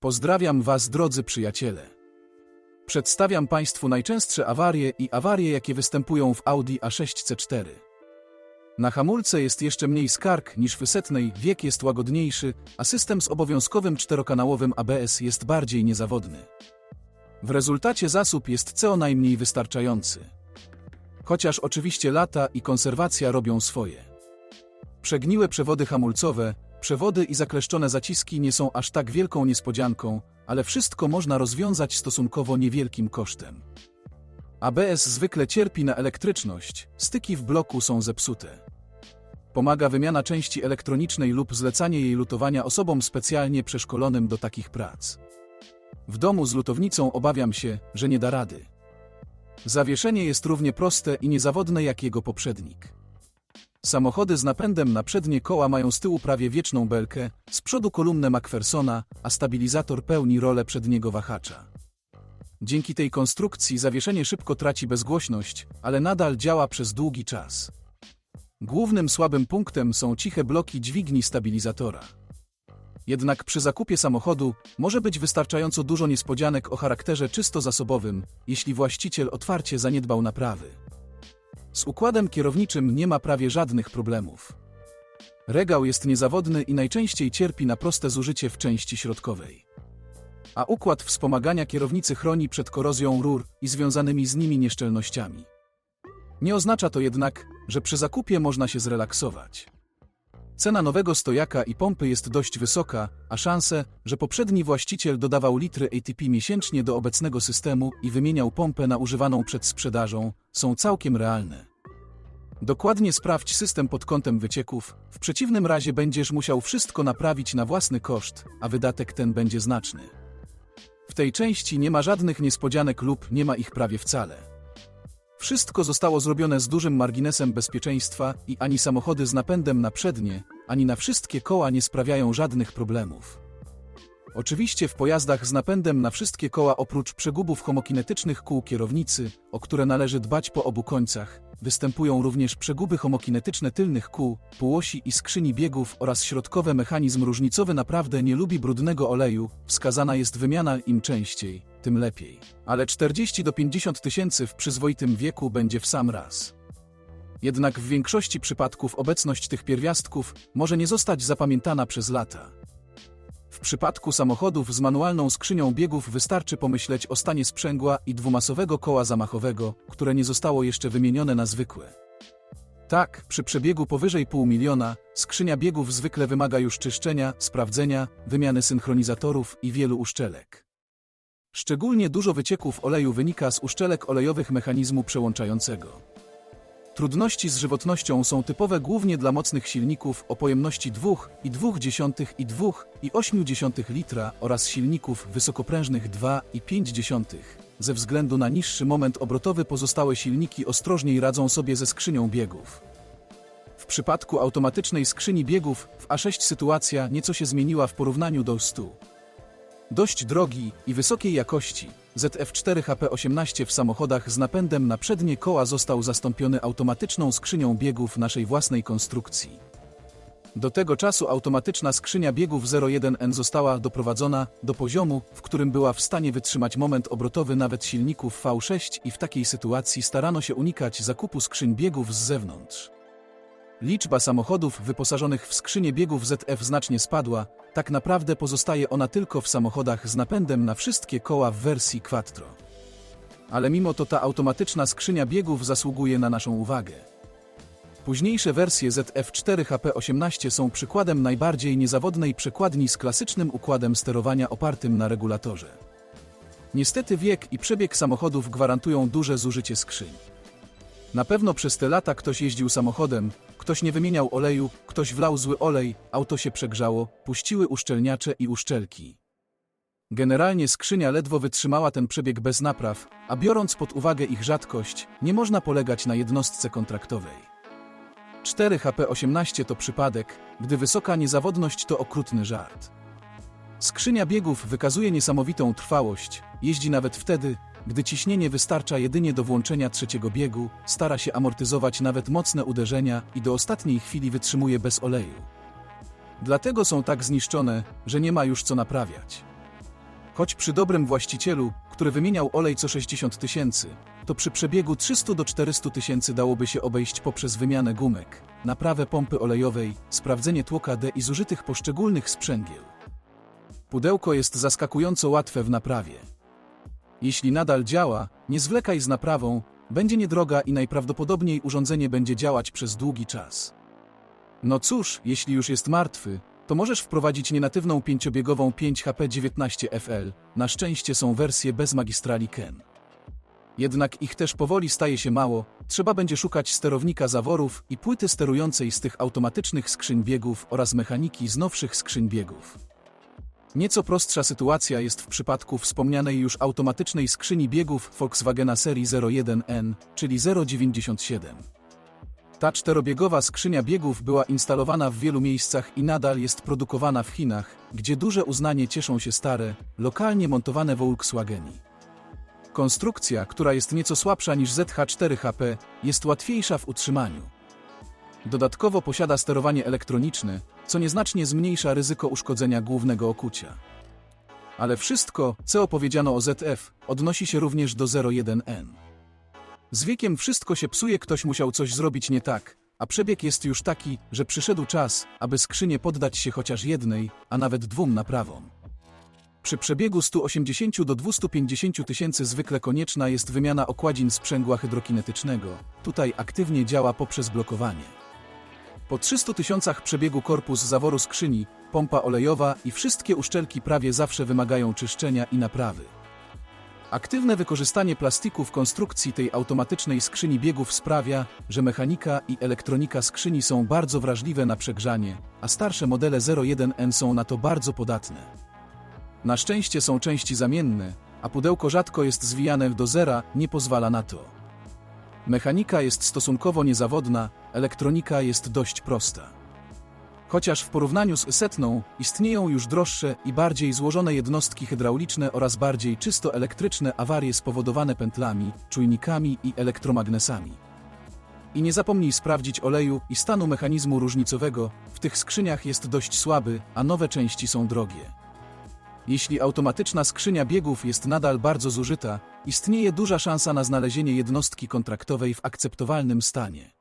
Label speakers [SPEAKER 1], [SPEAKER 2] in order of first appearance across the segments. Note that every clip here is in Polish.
[SPEAKER 1] Pozdrawiam Was, drodzy przyjaciele. Przedstawiam Państwu najczęstsze awarie i awarie, jakie występują w Audi A6 C4. Na hamulce jest jeszcze mniej skarg niż w setnej, wiek jest łagodniejszy, a system z obowiązkowym czterokanałowym ABS jest bardziej niezawodny. W rezultacie zasób jest co najmniej wystarczający. Chociaż oczywiście lata i konserwacja robią swoje. Przegniłe przewody hamulcowe, przewody i zakleszczone zaciski nie są aż tak wielką niespodzianką, ale wszystko można rozwiązać stosunkowo niewielkim kosztem. ABS zwykle cierpi na elektryczność, styki w bloku są zepsute. Pomaga wymiana części elektronicznej lub zlecanie jej lutowania osobom specjalnie przeszkolonym do takich prac. W domu z lutownicą obawiam się, że nie da rady. Zawieszenie jest równie proste i niezawodne jak jego poprzednik. Samochody z napędem na przednie koła mają z tyłu prawie wieczną belkę, z przodu kolumnę McPhersona, a stabilizator pełni rolę przedniego wahacza. Dzięki tej konstrukcji zawieszenie szybko traci bezgłośność, ale nadal działa przez długi czas. Głównym słabym punktem są ciche bloki dźwigni stabilizatora. Jednak przy zakupie samochodu może być wystarczająco dużo niespodzianek o charakterze czysto zasobowym, jeśli właściciel otwarcie zaniedbał naprawy. Z układem kierowniczym nie ma prawie żadnych problemów. Regał jest niezawodny i najczęściej cierpi na proste zużycie w części środkowej. A układ wspomagania kierownicy chroni przed korozją rur i związanymi z nimi nieszczelnościami. Nie oznacza to jednak, że przy zakupie można się zrelaksować. Cena nowego stojaka i pompy jest dość wysoka, a szanse, że poprzedni właściciel dodawał litry ATP miesięcznie do obecnego systemu i wymieniał pompę na używaną przed sprzedażą, są całkiem realne. Dokładnie sprawdź system pod kątem wycieków, w przeciwnym razie będziesz musiał wszystko naprawić na własny koszt, a wydatek ten będzie znaczny. W tej części nie ma żadnych niespodzianek lub nie ma ich prawie wcale. Wszystko zostało zrobione z dużym marginesem bezpieczeństwa i ani samochody z napędem na przednie, ani na wszystkie koła nie sprawiają żadnych problemów. Oczywiście w pojazdach z napędem na wszystkie koła oprócz przegubów homokinetycznych kół kierownicy, o które należy dbać po obu końcach, występują również przeguby homokinetyczne tylnych kół, półosi i skrzyni biegów oraz środkowy mechanizm różnicowy naprawdę nie lubi brudnego oleju, wskazana jest wymiana im częściej, tym lepiej. Ale 40 do 50 tysięcy w przyzwoitym wieku będzie w sam raz. Jednak w większości przypadków obecność tych pierwiastków może nie zostać zapamiętana przez lata. W przypadku samochodów z manualną skrzynią biegów wystarczy pomyśleć o stanie sprzęgła i dwumasowego koła zamachowego, które nie zostało jeszcze wymienione na zwykłe. Tak, przy przebiegu powyżej pół miliona, skrzynia biegów zwykle wymaga już czyszczenia, sprawdzenia, wymiany synchronizatorów i wielu uszczelek. Szczególnie dużo wycieków oleju wynika z uszczelek olejowych mechanizmu przełączającego. Trudności z żywotnością są typowe głównie dla mocnych silników o pojemności 2,2 i 2,8 litra oraz silników wysokoprężnych 2,5. Ze względu na niższy moment obrotowy pozostałe silniki ostrożniej radzą sobie ze skrzynią biegów. W przypadku automatycznej skrzyni biegów w A6 sytuacja nieco się zmieniła w porównaniu do 100. Dość drogi i wysokiej jakości, ZF4 HP18 w samochodach z napędem na przednie koła został zastąpiony automatyczną skrzynią biegów naszej własnej konstrukcji. Do tego czasu automatyczna skrzynia biegów 01N została doprowadzona do poziomu, w którym była w stanie wytrzymać moment obrotowy nawet silników V6 i w takiej sytuacji starano się unikać zakupu skrzyń biegów z zewnątrz. Liczba samochodów wyposażonych w skrzynię biegów ZF znacznie spadła, tak naprawdę pozostaje ona tylko w samochodach z napędem na wszystkie koła w wersji Quattro. Ale mimo to ta automatyczna skrzynia biegów zasługuje na naszą uwagę. Późniejsze wersje ZF4 HP18 są przykładem najbardziej niezawodnej przekładni z klasycznym układem sterowania opartym na regulatorze. Niestety wiek i przebieg samochodów gwarantują duże zużycie skrzyń. Na pewno przez te lata ktoś jeździł samochodem, ktoś nie wymieniał oleju, ktoś wlał zły olej, auto się przegrzało, puściły uszczelniacze i uszczelki. Generalnie skrzynia ledwo wytrzymała ten przebieg bez napraw, a biorąc pod uwagę ich rzadkość, nie można polegać na jednostce kontraktowej. 4 HP18 to przypadek, gdy wysoka niezawodność to okrutny żart. Skrzynia biegów wykazuje niesamowitą trwałość, jeździ nawet wtedy, gdy ciśnienie wystarcza jedynie do włączenia trzeciego biegu, stara się amortyzować nawet mocne uderzenia i do ostatniej chwili wytrzymuje bez oleju. Dlatego są tak zniszczone, że nie ma już co naprawiać. Choć przy dobrym właścicielu, który wymieniał olej co 60 tysięcy, to przy przebiegu 300 do 400 tysięcy dałoby się obejść poprzez wymianę gumek, naprawę pompy olejowej, sprawdzenie tłoka D i zużytych poszczególnych sprzęgieł. Pudełko jest zaskakująco łatwe w naprawie. Jeśli nadal działa, nie zwlekaj z naprawą, będzie niedroga i najprawdopodobniej urządzenie będzie działać przez długi czas. No cóż, jeśli już jest martwy, to możesz wprowadzić nienatywną pięciobiegową 5HP19FL. Na szczęście są wersje bez magistrali KEN. Jednak ich też powoli staje się mało, trzeba będzie szukać sterownika zaworów i płyty sterującej z tych automatycznych skrzyń biegów oraz mechaniki z nowszych skrzyń biegów. Nieco prostsza sytuacja jest w przypadku wspomnianej już automatycznej skrzyni biegów Volkswagena serii 01N, czyli 097. Ta czterobiegowa skrzynia biegów była instalowana w wielu miejscach i nadal jest produkowana w Chinach, gdzie duże uznanie cieszą się stare, lokalnie montowane Volkswageni. Konstrukcja, która jest nieco słabsza niż ZH4HP, jest łatwiejsza w utrzymaniu. Dodatkowo posiada sterowanie elektroniczne, co nieznacznie zmniejsza ryzyko uszkodzenia głównego okucia. Ale wszystko, co opowiedziano o ZF, odnosi się również do 01N. Z wiekiem wszystko się psuje, ktoś musiał coś zrobić nie tak, a przebieg jest już taki, że przyszedł czas, aby skrzynię poddać się chociaż jednej, a nawet dwóm naprawom. Przy przebiegu 180 do 250 tysięcy zwykle konieczna jest wymiana okładzin sprzęgła hydrokinetycznego. Tutaj aktywnie działa poprzez blokowanie. Po 300 tysiącach przebiegu korpus zaworu skrzyni, pompa olejowa i wszystkie uszczelki prawie zawsze wymagają czyszczenia i naprawy. Aktywne wykorzystanie plastiku w konstrukcji tej automatycznej skrzyni biegów sprawia, że mechanika i elektronika skrzyni są bardzo wrażliwe na przegrzanie, a starsze modele 01N są na to bardzo podatne. Na szczęście są części zamienne, a pudełko rzadko jest zwijane do zera, nie pozwala na to. Mechanika jest stosunkowo niezawodna, elektronika jest dość prosta. Chociaż w porównaniu z setną istnieją już droższe i bardziej złożone jednostki hydrauliczne oraz bardziej czysto elektryczne awarie spowodowane pętlami, czujnikami i elektromagnesami. I nie zapomnij sprawdzić oleju i stanu mechanizmu różnicowego, w tych skrzyniach jest dość słaby, a nowe części są drogie. Jeśli automatyczna skrzynia biegów jest nadal bardzo zużyta, istnieje duża szansa na znalezienie jednostki kontraktowej w akceptowalnym stanie.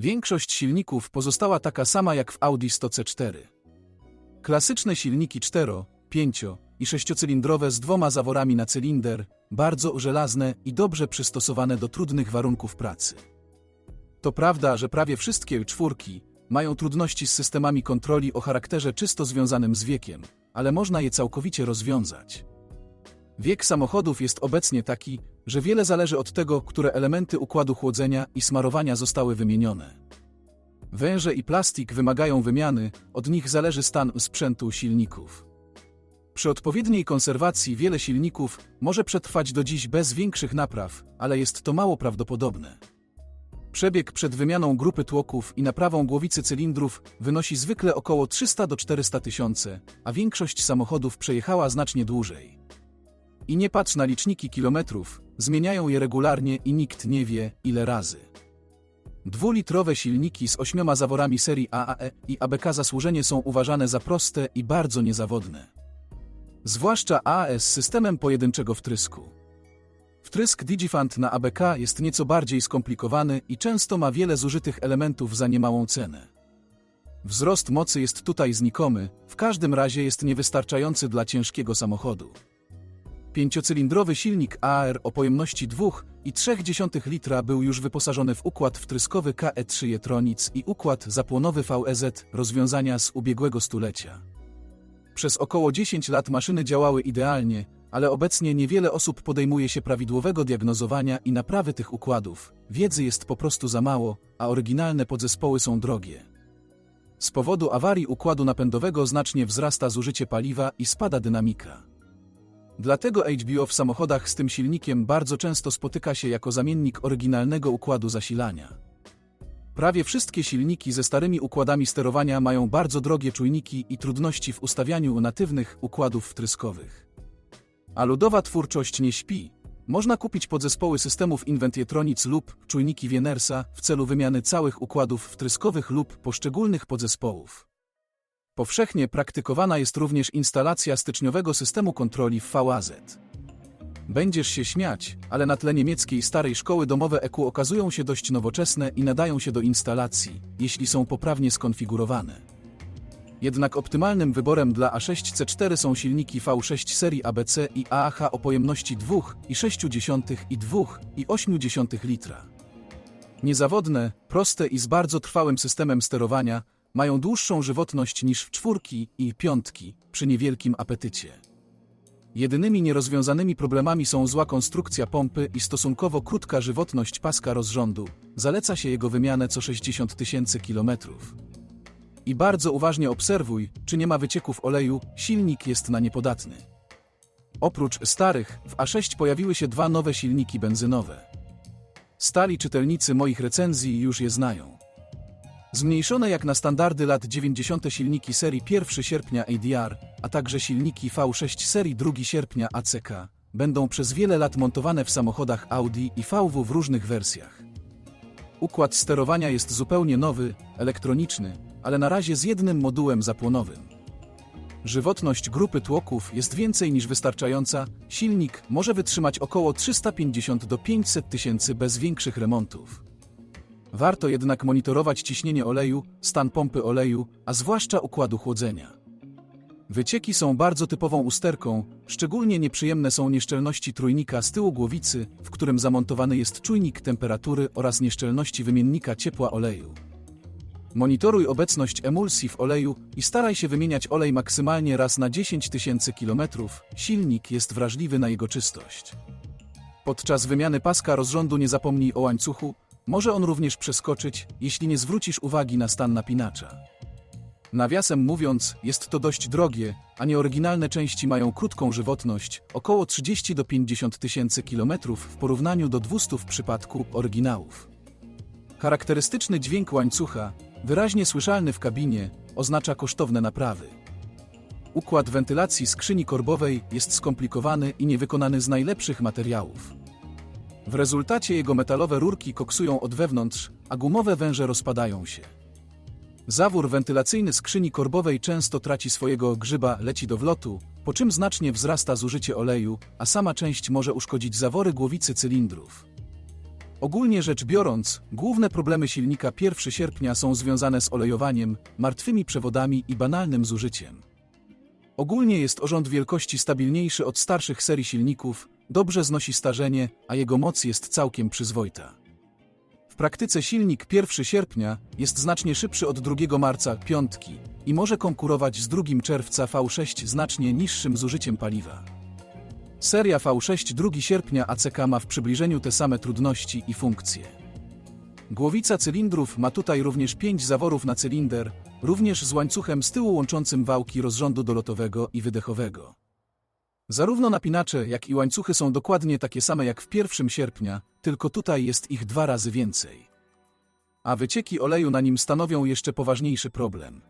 [SPEAKER 1] Większość silników pozostała taka sama jak w Audi 100C4. Klasyczne silniki 4, 5 i 6-cylindrowe z dwoma zaworami na cylinder, bardzo żelazne i dobrze przystosowane do trudnych warunków pracy. To prawda, że prawie wszystkie czwórki mają trudności z systemami kontroli o charakterze czysto związanym z wiekiem, ale można je całkowicie rozwiązać. Wiek samochodów jest obecnie taki, że wiele zależy od tego, które elementy układu chłodzenia i smarowania zostały wymienione. Węże i plastik wymagają wymiany, od nich zależy stan sprzętu silników. Przy odpowiedniej konserwacji wiele silników może przetrwać do dziś bez większych napraw, ale jest to mało prawdopodobne. Przebieg przed wymianą grupy tłoków i naprawą głowicy cylindrów wynosi zwykle około 300 do 400 tysięcy, a większość samochodów przejechała znacznie dłużej. I nie patrz na liczniki kilometrów, zmieniają je regularnie i nikt nie wie, ile razy. Dwulitrowe silniki z ośmioma zaworami serii AAE i ABK zasłużenie są uważane za proste i bardzo niezawodne. Zwłaszcza AAE z systemem pojedynczego wtrysku. Wtrysk Digifant na ABK jest nieco bardziej skomplikowany i często ma wiele zużytych elementów za niemałą cenę. Wzrost mocy jest tutaj znikomy, w każdym razie jest niewystarczający dla ciężkiego samochodu. Pięciocylindrowy silnik AR o pojemności 2,3 litra był już wyposażony w układ wtryskowy KE3 Jetronic i układ zapłonowy VEZ rozwiązania z ubiegłego stulecia. Przez około 10 lat maszyny działały idealnie, ale obecnie niewiele osób podejmuje się prawidłowego diagnozowania i naprawy tych układów. Wiedzy jest po prostu za mało, a oryginalne podzespoły są drogie. Z powodu awarii układu napędowego znacznie wzrasta zużycie paliwa i spada dynamika. Dlatego HBO w samochodach z tym silnikiem bardzo często spotyka się jako zamiennik oryginalnego układu zasilania. Prawie wszystkie silniki ze starymi układami sterowania mają bardzo drogie czujniki i trudności w ustawianiu natywnych układów wtryskowych. A ludowa twórczość nie śpi. Można kupić podzespoły systemów Inventietronic lub czujniki Wienersa w celu wymiany całych układów wtryskowych lub poszczególnych podzespołów. Powszechnie praktykowana jest również instalacja styczniowego systemu kontroli w VAZ. Będziesz się śmiać, ale na tle niemieckiej starej szkoły domowe EQ okazują się dość nowoczesne i nadają się do instalacji, jeśli są poprawnie skonfigurowane. Jednak optymalnym wyborem dla A6C4 są silniki V6 serii ABC i AAH o pojemności 2,6 i 2,8 litra. Niezawodne, proste i z bardzo trwałym systemem sterowania, mają dłuższą żywotność niż czwórki i piątki przy niewielkim apetycie. Jedynymi nierozwiązanymi problemami są zła konstrukcja pompy i stosunkowo krótka żywotność paska rozrządu. Zaleca się jego wymianę co 60 tysięcy kilometrów. I bardzo uważnie obserwuj, czy nie ma wycieków oleju, silnik jest na niepodatny. Oprócz starych, w A6 pojawiły się dwa nowe silniki benzynowe. Stali czytelnicy moich recenzji już je znają. Zmniejszone jak na standardy lat 90. silniki serii 1 sierpnia ADR, a także silniki V6 serii 2 sierpnia ACK, będą przez wiele lat montowane w samochodach Audi i VW w różnych wersjach. Układ sterowania jest zupełnie nowy, elektroniczny, ale na razie z jednym modułem zapłonowym. Żywotność grupy tłoków jest więcej niż wystarczająca, silnik może wytrzymać około 350 do 500 tysięcy bez większych remontów. Warto jednak monitorować ciśnienie oleju, stan pompy oleju, a zwłaszcza układu chłodzenia. Wycieki są bardzo typową usterką, szczególnie nieprzyjemne są nieszczelności trójnika z tyłu głowicy, w którym zamontowany jest czujnik temperatury oraz nieszczelności wymiennika ciepła oleju. Monitoruj obecność emulsji w oleju i staraj się wymieniać olej maksymalnie raz na 10 tysięcy kilometrów. Silnik jest wrażliwy na jego czystość. Podczas wymiany paska rozrządu nie zapomnij o łańcuchu, może on również przeskoczyć, jeśli nie zwrócisz uwagi na stan napinacza. Nawiasem mówiąc, jest to dość drogie, a nieoryginalne części mają krótką żywotność, około 30 do 50 tysięcy kilometrów w porównaniu do 200 w przypadku oryginałów. Charakterystyczny dźwięk łańcucha, wyraźnie słyszalny w kabinie, oznacza kosztowne naprawy. Układ wentylacji skrzyni korbowej jest skomplikowany i niewykonany z najlepszych materiałów. W rezultacie jego metalowe rurki koksują od wewnątrz, a gumowe węże rozpadają się. Zawór wentylacyjny skrzyni korbowej często traci swojego grzyba, leci do wlotu, po czym znacznie wzrasta zużycie oleju, a sama część może uszkodzić zawory głowicy cylindrów. Ogólnie rzecz biorąc, główne problemy silnika 1 sierpnia są związane z olejowaniem, martwymi przewodami i banalnym zużyciem. Ogólnie jest orząd wielkości stabilniejszy od starszych serii silników, dobrze znosi starzenie, a jego moc jest całkiem przyzwoita. W praktyce silnik 1 sierpnia jest znacznie szybszy od 2 marca piątki i może konkurować z 2 czerwca V6 znacznie niższym zużyciem paliwa. Seria V6 2 sierpnia ACK ma w przybliżeniu te same trudności i funkcje. Głowica cylindrów ma tutaj również 5 zaworów na cylinder, również z łańcuchem z tyłu łączącym wałki rozrządu dolotowego i wydechowego. Zarówno napinacze, jak i łańcuchy są dokładnie takie same jak w 1 sierpnia, tylko tutaj jest ich dwa razy więcej. A wycieki oleju na nim stanowią jeszcze poważniejszy problem.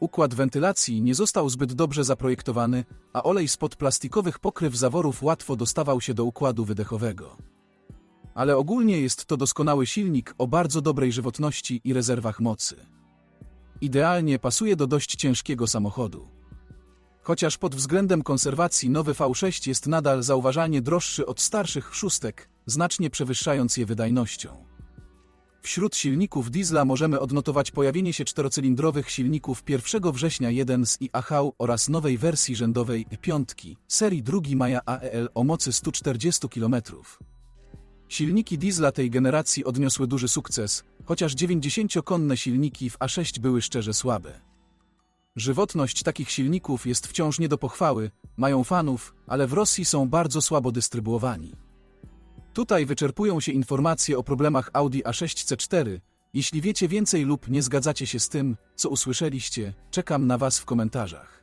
[SPEAKER 1] Układ wentylacji nie został zbyt dobrze zaprojektowany, a olej spod plastikowych pokryw zaworów łatwo dostawał się do układu wydechowego. Ale ogólnie jest to doskonały silnik o bardzo dobrej żywotności i rezerwach mocy. Idealnie pasuje do dość ciężkiego samochodu. Chociaż pod względem konserwacji nowy V6 jest nadal zauważalnie droższy od starszych szóstek, znacznie przewyższając je wydajnością. Wśród silników diesla możemy odnotować pojawienie się czterocylindrowych silników 1 września 1 z IAH oraz nowej wersji rzędowej piątki serii 2 Maja AEL o mocy 140 km. Silniki diesla tej generacji odniosły duży sukces, chociaż 90-konne silniki w A6 były szczerze słabe. Żywotność takich silników jest wciąż nie do pochwały, mają fanów, ale w Rosji są bardzo słabo dystrybuowani. Tutaj wyczerpują się informacje o problemach Audi A6 C4. Jeśli wiecie więcej lub nie zgadzacie się z tym, co usłyszeliście, czekam na Was w komentarzach.